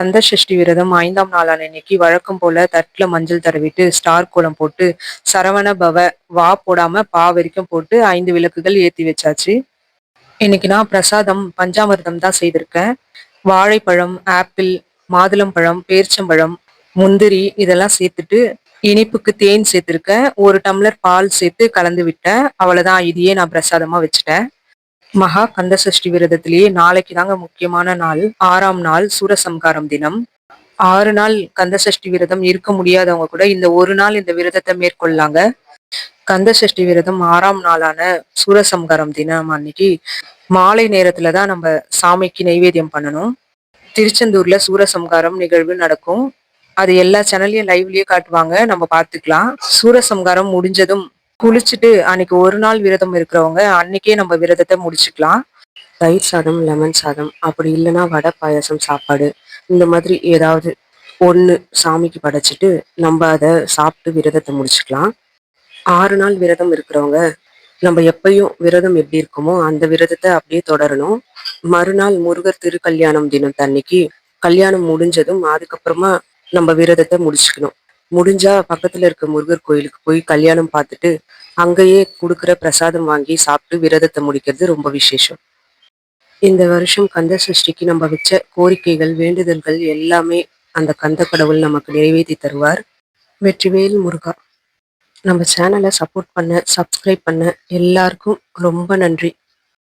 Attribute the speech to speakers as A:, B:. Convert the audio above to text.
A: கந்த சஷ்டி விரதம் ஐந்தாம் நாளான இன்னைக்கு வழக்கம் போல தட்டுல மஞ்சள் தடவிட்டு ஸ்டார் கோலம் போட்டு சரவண பவ வா போடாம பா வரைக்கும் போட்டு ஐந்து விளக்குகள் ஏத்தி வச்சாச்சு. இன்னைக்கு நான் பிரசாதம் பஞ்சாமிர்தம் தான் செய்திருக்கேன். வாழைப்பழம் ஆப்பிள் மாதுளம்பழம் பேர்ச்சம்பழம் முந்திரி இதெல்லாம் சேர்த்துட்டு இனிப்புக்கு தேன் சேர்த்திருக்கேன். ஒரு டம்ளர் பால் சேர்த்து கலந்து விட்டேன். அவ்வளவுதான். இதையே நான் பிரசாதமா வச்சுட்டேன். மகா கந்த சஷ்டி விரதத்திலேயே நாளைக்கு தாங்க முக்கியமான நாள். ஆறாம் நாள் சூரசம்காரம் தினம். ஆறு நாள் கந்த சஷ்டி விரதம் இருக்க முடியாதவங்க கூட இந்த ஒரு நாள் இந்த விரதத்தை மேற்கொள்ளாங்க. கந்த சஷ்டி விரதம் ஆறாம் நாளான சூரசம்காரம் தினம் அன்னைக்கு மாலை நேரத்துல தான் நம்ம சாமிக்கு நைவேத்தியம் பண்ணணும். திருச்செந்தூர்ல சூரசம்காரம் நிகழ்வு நடக்கும். அது எல்லா சேனல்லையும் லைவ்லயே காட்டுவாங்க. நம்ம பார்த்துக்கலாம். சூரசம்காரம் முடிஞ்சதும் குளிச்சுட்டு அன்னைக்கு ஒரு நாள் விரதம் இருக்கிறவங்க அன்னைக்கே நம்ம விரதத்தை முடிச்சுக்கலாம். தயிர் சாதம் லெமன் சாதம் அப்படி இல்லைன்னா வடை பாயாசம் சாப்பாடு. இந்த மாதிரி ஏதாவது ஒன்று சாமிக்கு படைச்சிட்டு நம்ம அதை சாப்பிட்டு விரதத்தை முடிச்சுக்கலாம். ஆறு நாள் விரதம் இருக்கிறவங்க நம்ம எப்பயும் விரதம் எப்படி இருக்குமோ அந்த விரதத்தை அப்படியே தொடரணும். மறுநாள் முருகர் திருக்கல்யாணம் தினம் தன்னைக்கு கல்யாணம் முடிஞ்சதும் அதுக்கப்புறமா நம்ம விரதத்தை முடிச்சுக்கணும். முடிஞ்சா பக்கத்துல இருக்க முருகர் கோயிலுக்கு போய் கல்யாணம் பார்த்துட்டு அங்கேயே கொடுக்குற பிரசாதம் வாங்கி சாப்பிட்டு விரதத்தை முடிக்கிறது ரொம்ப விசேஷம். இந்த வருஷம் கந்த சஷ்டிக்கு நம்ம வச்ச கோரிக்கைகள் வேண்டுதல்கள் எல்லாமே அந்த கந்த கடவுள் நமக்கு நிறைவேற்றி தருவார். வெற்றிவேல் முருகா. நம்ம சேனலை சப்போர்ட் பண்ண சப்ஸ்கிரைப் பண்ண எல்லாருக்கும் ரொம்ப நன்றி.